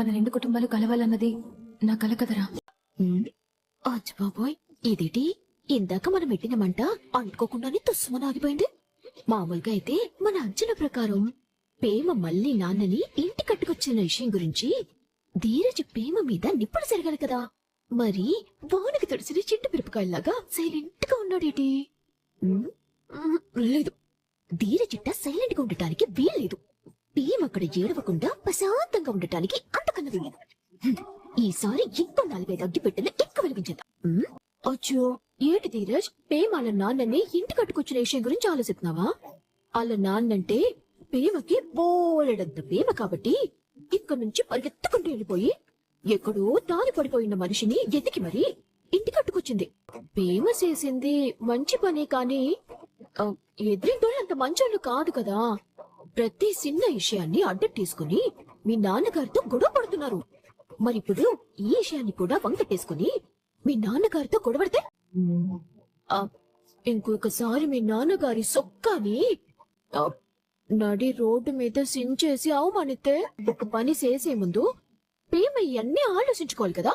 మన రెండు కుటుంబాలు కలవాలన్నది నా కల కదరా. అచ్చి బాబోయ్ ఇదేటి? ఇందాక మనం పెట్టిన మంట అంటుకోకుండానే తుస్సుమని ఆగిపోయింది మామూలుగా అయితే మన అంచనా ప్రకారం పేమ మళ్ళీ నాన్నని ఇంటి కట్టుకొచ్చిన విషయం గురించి ధీరజ్ పేమ మీద నిప్పుడు జరగాలి కదా. మరి వానికి తడిసిన చిట్టు మిరపకాయలాగా సైలెంట్గా ఉన్నాడేటి లేదు. ధీరజిట్ట సైలెంట్గా ఉండటానికి వీల్లేదు. టీం అక్కడ ఏడవకుండా ప్రశాంతంగా ఉండటానికి అంతకన్నా వీలేదు. ఈసారి ఇంకో నాలుగైదు అగ్గి పెట్టెలు ఎక్కువ వెలిగించేద్దాం. అచ్చో ఏటి ధీరజ్? పేమ వాళ్ళ నాన్నని ఇంటి కట్టుకొచ్చిన విషయం గురించి ఆలోచిస్తున్నావా? వాళ్ళ నాన్నంటే పేమకి బోలెడంత పేమ కాబట్టి ఇక్కడి నుంచి పరిగెత్తుకుంటూ వెళ్ళిపోయి ఎక్కడో తాను పడిపోయిన మనిషిని ఎతికి మరి ఇంటి కట్టుకొచ్చింది. పేమ చేసింది మంచి పనే కాని ఆ, అంత మంచోళ్ళు కాదు కదా. ప్రతి చిన్న విషయాన్ని అడ్డం తీసుకుని మీ నాన్నగారితో గొడవ పడుతున్నారు. మరి ఇప్పుడు ఈ విషయాన్ని కూడా వంకటేసుకుని మీ నాన్నగారితో గొడవడితే ఆ, ఇంకొకసారి మీ నాన్నగారి సొక్కాని ఆ, నడి రోడ్డు మీద సించేసి అవమానితే ఒక పని చేసే ముందు ప్రేమ ఇవన్నీ ఆలోచించుకోవాలి కదా.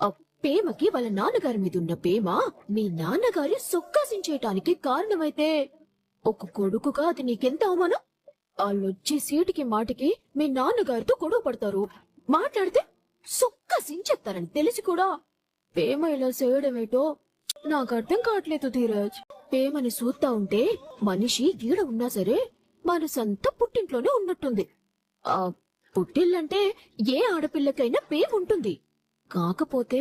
ఆ ప్రేమకి వాళ్ళ నాన్నగారి మీద ఉన్న ప్రేమ మీ నాన్నగారి సొక్కాసించేయటానికి కారణమైతే ఒక కొడుకుగా అది నీకెంత అవమానం? వాళ్ళొచ్చే సీటుకి మాటికి మీ నాన్నగారితో గొడవ పడతారు. మాట్లాడితే సించెత్తారని తెలిసి కూడా ప్రేమ ఇలా చేయడమేటో నాకు అర్థం కావట్లేదు ధీరజ్. ప్రేమని చూస్తా ఉంటే మనిషి గీడ ఉన్నా సరే మనసంతా పుట్టింట్లోనే ఉన్నట్టుంది. ఆ పుట్టిల్లంటే ఏ ఆడపిల్లకైనా ప్రేమ ఉంటుంది. కాకపోతే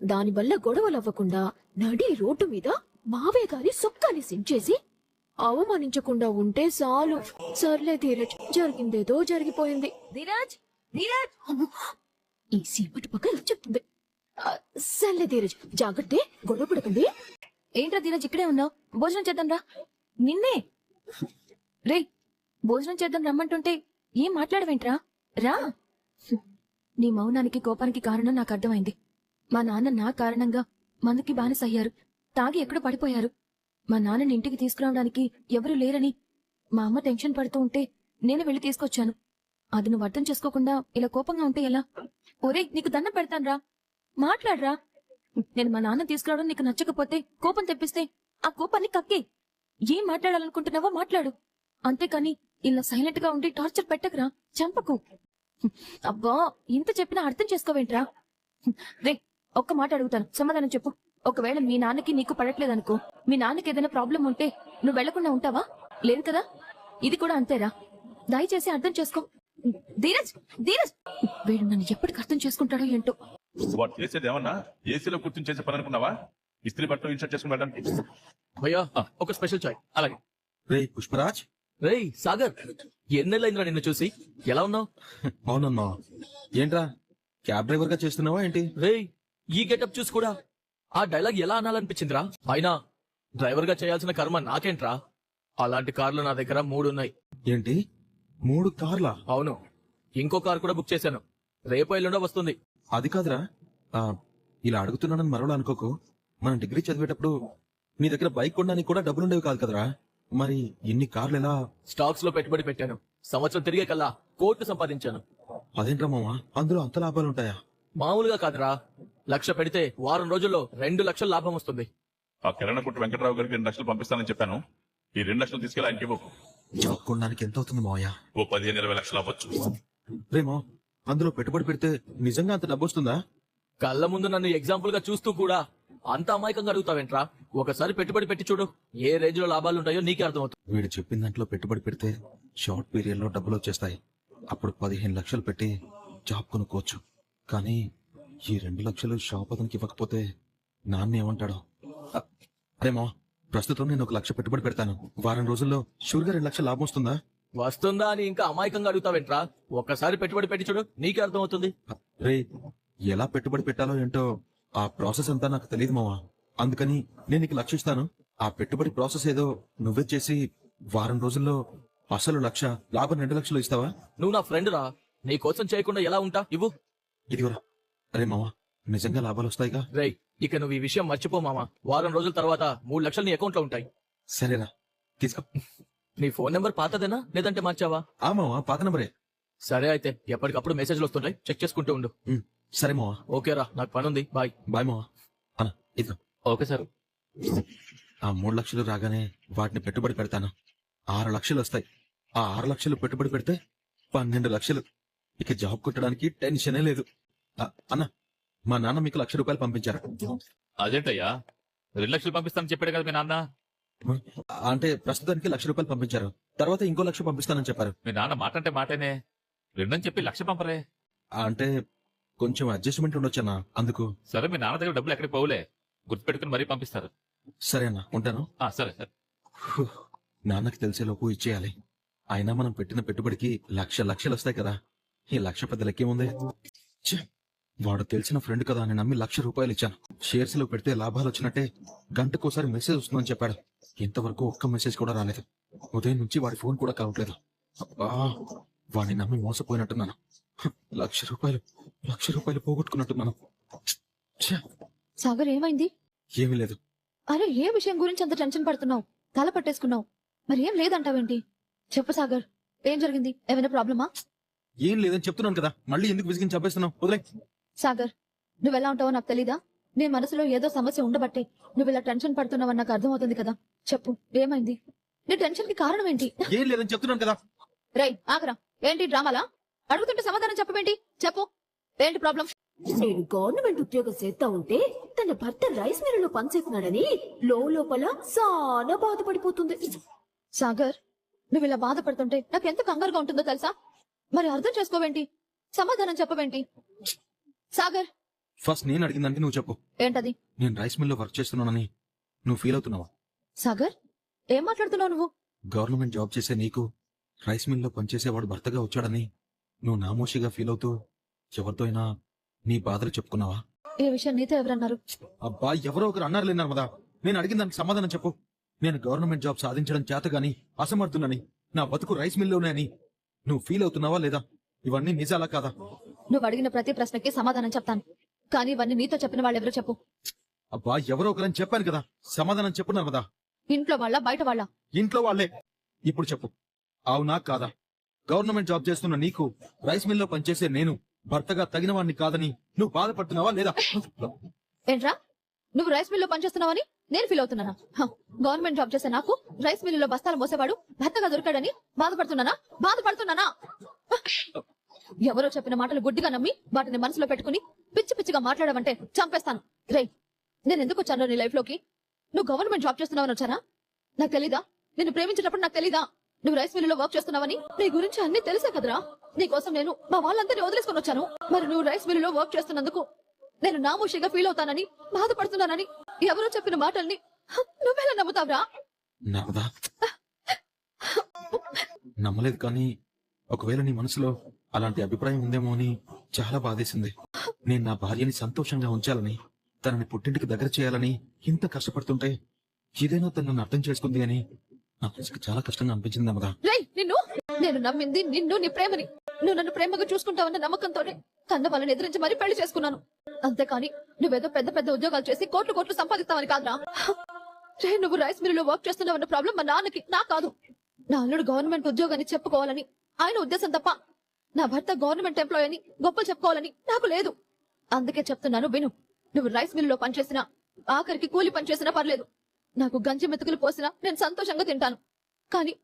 దానివల్ల గొడవలు అవ్వకుండా నడి రోడ్డు మీద మావే గారి సొక్కాని సించేసి అవమానించకుండా ఉంటే చాలు. సర్లే ధీరజ్ జరిగిందేదో జరిగిపోయింది. ధీరజ్ ధీరజ్! ఈ సీమటి పక్క ఇలా చెప్తుంది? ఆ, సర్లే ధీరజ్ జాగ్రత్త గొడవ పడకండి. ఏంట్రా ధీరజ్ ఇక్కడే ఉన్నావు? భోజనం చేద్దాం రా. నిన్నే. రే భోజనం చేద్దాం రమ్మంటుంటే ఏం మాట్లాడవేంట్రా? రా. నీ మౌనానికి కోపానికి కారణం నాకు అర్థమైంది. మా నాన్న నా కారణంగా మందుకి బానిసయ్యారు తాగి ఎక్కడో పడిపోయారు. మా నాన్నని ఇంటికి తీసుకురావడానికి ఎవరూ లేరని మా అమ్మ టెన్షన్ పడుతూ ఉంటే నేను వెళ్ళి తీసుకొచ్చాను. అది నువ్వు అర్థం చేసుకోకుండా ఇలా కోపంగా ఉంటే ఎలా? ఒరే నీకు దండం పెడతాన్రా. మాట్లాడరా. నేను మా నాన్న తీసుకురావడం నీకు నచ్చకపోతే కోపం తెప్పిస్తే ఆ కోపాన్ని కక్కే. ఏం మాట్లాడాలనుకుంటున్నావో మాట్లాడు. అంతేకాని ఇలా సైలెంట్గా ఉండి టార్చర్ పెట్టకురా. చంపకు. అబ్బా ఇంత చెప్పినా అర్థం చేసుకోవేంట్రా? రే ఒక్క మాట అడుగుతాను. సమాధానం చెప్పు. ఒకవేళ మీ నాన్నకి నీకు పడట్లేదనుకో మీ నాన్నకి ఏదైనా ప్రాబ్లం ఉంటే నువ్వు వెళ్ళకుండా ఉంటావా? లేదు కదా? ఇది కూడా అంతేరా. దయచేసి అర్థం చేసుకో. ధీరజ్! ధీరజ్! వీడు నన్ను ఎప్పటికి అర్థం చేసుకుంటాడో ఏంటో. వాడు చేసేది ఏమన్నా? ఏసీలో కూర్చొని చేసే పని అనుకున్నావా? ఇస్త్రీ బట్టలు ఇన్సర్ట్ చేసుకుని వెళ్ళడానికి. భయ్యా ఒక స్పెషల్ చాయ్. అలాగే. రే పుష్పరాజ్? రేయ్ సాగర్! ఎన్నెళ్ళైందిరా నిన్ను చూసి? ఎలా ఉన్నావు? అవునమ్మా ఏంట్రా? క్యాబ్ డ్రైవర్గా చేస్తున్నావా ఏంటి? రేయ్ ఈ గెటప్ చూసి కూడా ఆ డైలాగ్ ఎలా అనాలనిపించిందిరా? అయినా డ్రైవర్గా చేయాల్సిన కర్మ నాకేంట్రా? అలాంటి కార్లు నా దగ్గర మూడు ఉన్నాయి ఏంటి? మూడు కార్లా? అవును. ఇంకో కార్ కూడా బుక్ చేశాను. రేపు ఎల్లుండో వస్తుంది. అది కాదురా. ఆ, ఇలా అడుగుతున్నానని మరోలా అనుకోకు. మనం డిగ్రీ చదివేటప్పుడు నీ దగ్గర బైక్ కొనడానికి కూడా డబ్బులుండేవి కాదు కదరా. మరి ఇన్ని కార్లు ఎలా? స్టాక్స్లో పెట్టుబడి పెట్టాను. సంవత్సరం తిరిగే కల్లా కోట్లు సంపాదించాను. అదేంట్రా మామా? అందులో అంత లాభాలు ఉంటాయా మామూలుగా కాదురా. లక్ష పెడితే వారం రోజుల్లో రెండు లక్షల లాభం వస్తుంది. ఆ కిరణ కొట్టు వెంకటరావు గారికి రెండు లక్షలు పంపిస్తానని చెప్పాను. ఈ రెండు లక్షలు తీసుకెళ్ళి ఆయనకి ఇవ్వు. జాబ్ కొనడానికి ఎంత అవుతుంది మావయ్య? ఓ పదిహేను ఇరవై లక్షలు అవ్వచ్చు. రేమో అందులో పెట్టుబడి పెడితే నిజంగా అంత డబ్బు వస్తుందా? కళ్ళ ముందు నన్ను ఎగ్జాంపుల్గా చూస్తూ కూడా అంత అమాయకంగా అడుగుతావేంట్రా? ఒకసారి పెట్టుబడి పెట్టి చూడు. ఏ రేంజ్లో లాభాలు ఉంటాయో నీకే అర్థమవుతుంది. వీడు చెప్పిన దాంట్లో పెట్టుబడి పెడితే షార్ట్ పీరియడ్లో డబ్బులు వచ్చేస్తాయి. అప్పుడు పదిహేను లక్షలు పెట్టి జాబ్ కొనుక్కోవచ్చు. కానీ ఈ రెండు లక్షలు షాప్ అతనికి ఇవ్వకపోతే నాన్న ఏమంటాడో? అ- అరేమో ప్రస్తుతం నేను ఒక లక్ష పెట్టుబడి పెడతాను. వారం రోజుల్లో షూర్గా రెండు లక్షల లాభం వస్తుందా? వస్తుందా అని ఇంకా అమాయకంగా అడుగుతావేంట్రా? ఒక్కసారి పెట్టుబడి పెట్టి చూడు నీకే అర్థమవుతుంది. రే ఎలా పెట్టుబడి పెట్టాలో ఏంటో ఆ ప్రాసెస్ అంతా నాకు తెలియదు మావా అందుకని నేను నీకు లక్ష ఇస్తాను. ఆ పెట్టుబడి ప్రాసెస్ ఏదో నువ్వే చేసి వారం రోజుల్లో అసలు లక్ష లాభం రెండు లక్షలు ఇస్తావా? నువ్వు నా ఫ్రెండ్ రా. నీ కోసం చేయకుండా ఎలా ఉంటా? ఇవ్వు. ఇదిగోరా అరే మావా నిజంగా లాభాలు వస్తాయిగా? రేయ్ ఇక నువ్వు ఈ విషయం మర్చిపో మామా వారం రోజుల తర్వాత మూడు లక్షలు నీ అకౌంట్లో ఉంటాయి. సరేరా తీసుకో. నీ ఫోన్ నెంబర్ పాతదేనా? లేదంటే మార్చావా? ఆ మావా పాత నంబరే. సరే అయితే ఎప్పటికప్పుడు మెసేజ్లు వస్తుంటాయి. చెక్ చేసుకుంటూ ఉండు. ఉమ్, సరే మావా. ఓకేరా నాకు పని ఉంది బాయ్. బాయ్ మావా. అన్న ఇదిగో. Okay sir. ఆ మూడు లక్షలు రాగానే వాటిని పెట్టుబడి పెడతాను. ఆరు లక్షలు వస్తాయి. ఆ ఆరు లక్షలు పెట్టుబడి పెడితే పన్నెండు లక్షలు. ఇక జాబ్ కొట్టడానికి టెన్షనే లేదు. అన్న మా నాన్న మీకు లక్ష రూపాయలు పంపించారు. అదేంటయ్యా? రెండు లక్షలు పంపిస్తానని చెప్పాడు కదా మీ నాన్న. అంటే ప్రస్తుతానికి లక్ష రూపాయలు పంపించారు. తర్వాత ఇంకో లక్ష పంపిస్తానని చెప్పారు. మీ నాన్న మాట అంటే మాటేనే. రెండని చెప్పి లక్ష పంపరే. అంటే కొంచెం అడ్జస్ట్మెంట్ ఉండొచ్చన్న అందుకు. సరే మీ నాన్న దగ్గర డబ్బులు ఎక్కడికి పోవులే. గుర్తుపెట్టుకుని మరీ పంపిస్తారు. సరే అన్న ఉంటాను. ఆ సరే సరే. నాన్నకి తెలిసేలోపు ఇచ్చేయాలి. అయినా మనం పెట్టిన పెట్టుబడికి లక్ష లక్షలు వస్తాయి కదా. ఈ లక్ష పెద్ద లెక్కేముంది వాడు తెలిసిన ఫ్రెండ్ కదా అని నమ్మి లక్ష రూపాయలు ఇచ్చాను. షేర్స్లో పెడితే లాభాలు వచ్చినట్టే గంటకోసారి మెసేజ్ వస్తుందని చెప్పాడు. ఇంతవరకు ఒక్క మెసేజ్ కూడా రాలేదు. ఉదయం నుంచి వాడి ఫోన్ కూడా కలవట్లేదు. అబ్బా! వాడిని నమ్మి మోసపోయినట్టున్నాను. లక్ష రూపాయలు లక్ష రూపాయలు పోగొట్టుకున్నట్టున్నాను. సాగర్ ఏమైంది? ఏమీ లేదు. అరే ఏ విషయం గురించి అంత టెన్షన్ పడుతున్నావు? తల పట్టేసుకున్నావు. మరి ఏం లేదంటావేంటి? చెప్పు సాగర్ ఏం జరిగింది? ఏమైనా ప్రాబ్లమా? ఏం లేదని చెప్తున్నాను కదా. మళ్ళీ ఎందుకు విసిగించి చంపేస్తున్నావు? వదిలే. సాగర్ నువ్వెలా ఉంటావో నాకు తెలీదా? నీ మనసులో ఏదో సమస్య ఉండబట్టే నువ్వు ఇలా టెన్షన్ పడుతున్నావని నాకు అర్థమవుతుంది కదా. చెప్పు ఏమైంది? నీ టెన్షన్కి కారణం ఏంటి? ఏం లేదని చెప్తున్నాను కదా. రై ఆగరా. ఏంటి డ్రామాలా? అడుగుతుంటే సమాధానం చెప్పమేంటి చెప్పు. ఏంటి ప్రాబ్లం? నేను గవర్నమెంట్ ఉద్యోగం చేస్తా ఉంటే తన భర్త రైస్ మిల్లులో పనిచేస్తున్నాడని లోపల చాలా బాధపడిపోతుంది. సాగర్ నువ్వు ఇలా బాధపడుతుంటే నాకు ఎంత కంగారుగా ఉంటుందో తెలుసా? మరి అర్థం చేసుకోవేంటి? సమాధానం చెప్పవేంటి? సాగర్! ఫస్ట్ నేను అడిగిన దానికి నువ్వు చెప్పు. ఏంటది? నేను రైస్ మిల్లో వర్క్ చేస్తున్నానని నువ్వు ఫీల్ అవుతున్నావా? సాగర్! ఏం మాట్లాడుతున్నావు నువ్వు? గవర్నమెంట్ జాబ్ చేసే నీకు రైస్ మిల్లో పనిచేసేవాడు భర్తగా వచ్చాడని నువ్వు నామోషిగా ఫీల్ అవుతూ ఎవరితో అయినా నీ బాధలు చెప్పుకున్నావా? ఈ విషయం నీతో ఎవరన్నారు? అబ్బా ఎవరో ఒకరు అన్నారు లేన్నారు కదా నేను అడిగిన దానికి సమాధానం చెప్పు. నేను గవర్నమెంట్ జాబ్ సాధించడం చేత గాని అసమర్థునని నా బతుకు రైస్ మిల్లోనే అని నువ్వు ఫీల్ అవుతున్నావా లేదా? ఇవన్నీ నిజాలా కాదా? నువ్వు అడిగిన ప్రతి ప్రశ్నకి సమాధానం చెప్తాను. కానీ ఇవన్నీ నీతో చెప్పిన వాళ్ళు ఎవరో చెప్పు. అబ్బా ఎవరో ఒకరని చెప్పాను కదా. సమాధానం చెప్పున్నారు కదా. ఇంట్లో వాళ్ళ బయట వాళ్ళ? ఇంట్లో వాళ్ళే. ఇప్పుడు చెప్పు. అవునా కాదా? గవర్నమెంట్ జాబ్ చేస్తున్న నీకు రైస్ మిల్లో పనిచేసే నేను భర్తగా తగిన వాడిని కాదని నువ్వు బాధపడుతున్నావా లేదా? ఏంట్రా? నువ్వు రైస్ మిల్లో పనిచేస్తున్నావని? నేను ఫీల్ అవుతున్నానా? హ, గవర్నమెంట్ జాబ్ చేసే నాకు రైస్ మిల్లులో బస్తాలు మోసేవాడు భర్తగా దొరికాడని బాధపడుతున్నానా? బాధపడుతున్నానా? ఎవరో చెప్పిన మాటలు గుడ్డిగా నమ్మి వాటిని మనసులో పెట్టుకుని పిచ్చి పిచ్చిగా మాట్లాడమంటే చంపేస్తాను. రై నేను ఎందుకు వచ్చాను నీ లైఫ్లోకి? నువ్వు గవర్నమెంట్ జాబ్ చేస్తున్నావని వచ్చానా? నాకు తెలీదా? నిన్ను ప్రేమించినప్పుడు నాకు తెలీదా? నువ్వు రైస్ మిల్లులో వర్క్ చేస్తున్నావని నీ గురించి అన్ని తెలుసా కదరా? నీ కోసం నేను మా వాళ్ళందరినీ వదిలేసుకొని వచ్చాను. మరి నువ్వు రైస్ మిల్లులో వర్క్ చేస్తున్నందుకు నేను నామోషిగా ఫీల్ అవుతానని బాధపడుతున్నానని ఎవరో చెప్పిన మాటల్ని నువ్వెలా నమ్ముతావురా? నమ్మదా నమ్మలేదు కానీ ఒకవేళ నీ మనసులో అలాంటి అభిప్రాయం ఉందేమో అని చాలా బాధేసింది. నేను నా భార్యని సంతోషంగా ఉంచాలని తనని పుట్టింటికి దగ్గర చేయాలని ఇంత కష్టపడుతుంటే ఇదేనా తను నన్ను అర్థం చేసుకుంది అని నా మనసుకు చాలా కష్టంగా అనిపించింది రేయ్ నిన్ను! నేను నమ్మింది నిన్ను నీ ప్రేమని. నువ్వు నన్ను ప్రేమగా చూసుకుంటావన్న నమ్మకంతోనే. కన్న వాళ్ళని ఎదిరించి మరీ పెళ్ళి చేసుకున్నాను. అంతేకాని నువ్వేదో పెద్ద పెద్ద ఉద్యోగాలు చేసి కోట్లు కోట్లు సంపాదిస్తావని కాదురా. రే నువ్వు రైస్ మిల్లులో వర్క్ చేస్తున్నావన్న ప్రాబ్లం మా నాన్నకి నా కాదు. నా అల్లుడు గవర్నమెంట్ ఉద్యోగాన్ని చెప్పుకోవాలని ఆయన ఉద్దేశం తప్ప నా భర్త గవర్నమెంట్ ఎంప్లాయ్ అని గొప్పలు చెప్పుకోవాలని నాకు లేదు. అందుకే చెప్తున్నాను విను నువ్వు రైస్ మిల్లులో పనిచేసినా ఆఖరికి కూలి పనిచేసినా పర్లేదు. నాకు గంజి మెతుకులు పోసినా నేను సంతోషంగా తింటాను. కానీ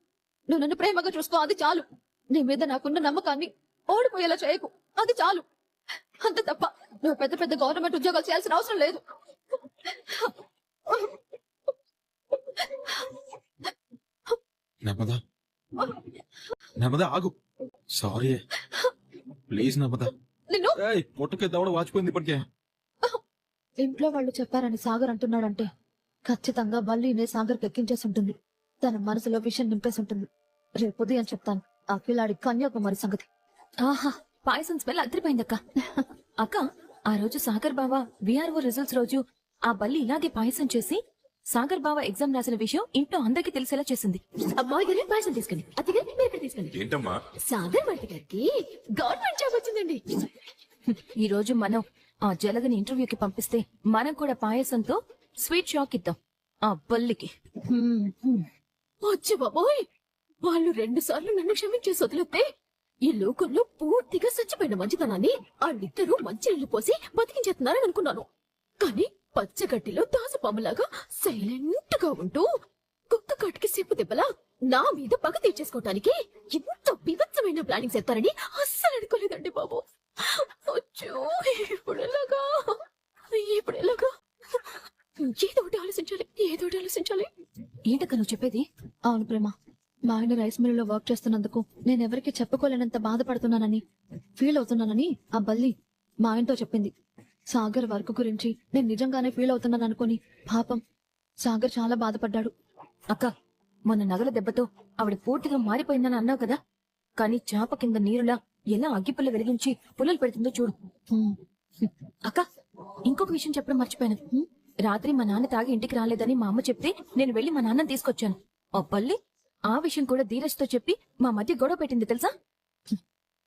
నువ్వు నన్ను ప్రేమగా చూసుకో అది చాలు. నీ మీద నాకున్న నమ్మకాన్ని ఓడిపోయేలా చేయకు. అది చాలు. అంతే తప్ప నువ్వు పెద్ద పెద్ద గవర్నమెంట్ ఉద్యోగాలు చేయాల్సిన అవసరం లేదు. నమ్మదా నమ్మదా ఆగు. సారీ ప్లీజ్ నమ్మదా నిన్ను? ఏయ్, పొట్టుకే దవడ వాచిపోయింది ఇప్పటికే. ఇంట్లో వాళ్ళు చెప్పారని సాగర్ అంటున్నాడంటే ఖచ్చితంగా బల్లీనే సాగర్ ఎక్కించేసి ఉంటుంది. తన మనసులో విషయం నింపేసి ఉంటుంది. రేపు ఉదయం చెప్తాను. ఆ పిల్లాడి కన్యాకుమారి సంగతి. ఆహా. పాయసం స్మెల్ అదిరిపోయిందక్క. అక్క ఆ రోజు సాగర్ బావ విఆర్ఓ రిజల్ట్స్ రోజు ఆ బల్లి ఇలాగే పాయసం చేసి సాగర్ బావ ఎగ్జామ్ రాసిన విషయం ఇంట్లో అందరికీ తెలిసేలా చేసింది. గారి పాయసం తీసుకెళ్ళి అతిగా మీరు ఇక్కడ తీసుకెళ్ళి ఏంటమ్మా? సాగర్ భర్త గారికి గవర్నమెంట్ జాబ్ వచ్చిందండి. ఈ రోజు మనం ఆ జలగని ఇంటర్వ్యూకి పంపిస్తే మనం కూడా పాయసంతో స్వీట్ షాక్ ఇద్దాం ఆ బల్లికి. వచ్చి బాబోయ్ వాళ్ళు రెండు సార్లు నన్ను క్షమించేసి వదిలేస్తే ఈ లోకంలో పూర్తిగా చచ్చిపోయిన మంచితనాన్ని వాళ్ళిద్దరూ మంచి నీళ్ళు పోసి బతికించేస్తున్నారని అనుకున్నాను. కానీ పచ్చగడ్డిలో దాసపాములాగా సైలెంట్గా ఉంటూ కుక్క కాటికి సేపు దెబ్బలా నా మీద పగ తీర్చేసుకోవటానికి ఎంత బివత్సమైన ప్లానింగ్స్ ఎత్తారని అస్సలు అనుకోలేదండి బాబు. అచ్చో ఇప్పుడు ఎలాగా ఇప్పుడు ఎలాగా ఏదో ఒకటి ఆలోచించాలి ఏదో ఒకటి ఆలోచించాలి. ఏంటక్క నువ్వు చెప్పేది? అవును ప్రేమ. మా ఆయన రైస్ మిల్లులో వర్క్ చేస్తున్నందుకు నేను ఎవరికి చెప్పుకోలేనంత బాధపడుతున్నానని ఫీల్ అవుతున్నానని ఆ బల్లి మా ఆయనతో చెప్పింది. సాగర్ వర్క్ గురించి నేను నిజంగానే ఫీల్ అవుతున్నాను అనుకుని పాపం సాగర్ చాలా బాధపడ్డాడు. అక్క మొన్న నగల దెబ్బతో ఆవిడ పూర్తిగా మారిపోయిందని అన్నావు కదా? కానీ చాప కింద నీరులా ఎలా అగ్గిపుల్ల వెలిగించి పుల్లలు పెడుతుందో చూడు. అక్క ఇంకొక విషయం చెప్పడం మర్చిపోయాను? రాత్రి మా నాన్న తాగి ఇంటికి రాలేదని మా అమ్మ చెప్తే నేను వెళ్ళి మా నాన్నని తీసుకొచ్చాను. ఆ పల్లి ఆ విషయం కూడా ధీరజ్తో చెప్పి మా మధ్య గొడవ పెట్టింది తెలుసా?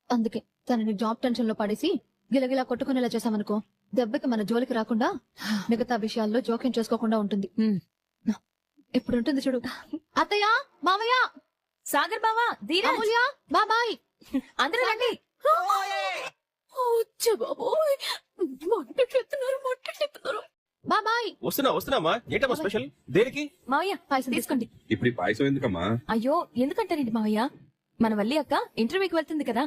అందుకే తనని జాబ్ టెన్షన్లో పడేసి గిలగిలా కొట్టుకునేలా చేశామనుకో దెబ్బకి మన జోలికి రాకుండా మిగతా విషయాల్లో జోక్యం చేసుకోకుండా ఉంటుంది. హ్మ్. ఇప్పుడు ఉంటుంది చూడు. అత్తయ్య మావయ్య సాగర్ బావా ధీరజ్! అమూల్య బాబాయ్! అందరూ రండి. బాబోయ్! మొట్టెట్లెత్తున్నారు మొట్టెట్లెత్తున్నారు బాబాయ్ వస్తున్నా వస్తున్నామా ఏంటమ్మా స్పెషల్? దేనికి? మావయ్య పాయసం తీసుకోండి. ఇప్పుడు ఈ పాయసం ఎందుకమ్మా? అయ్యో ఎందుకంటారేంటి మావయ్య? మన వల్లి అక్క ఇంటర్వ్యూకి వెళ్తుంది కదా.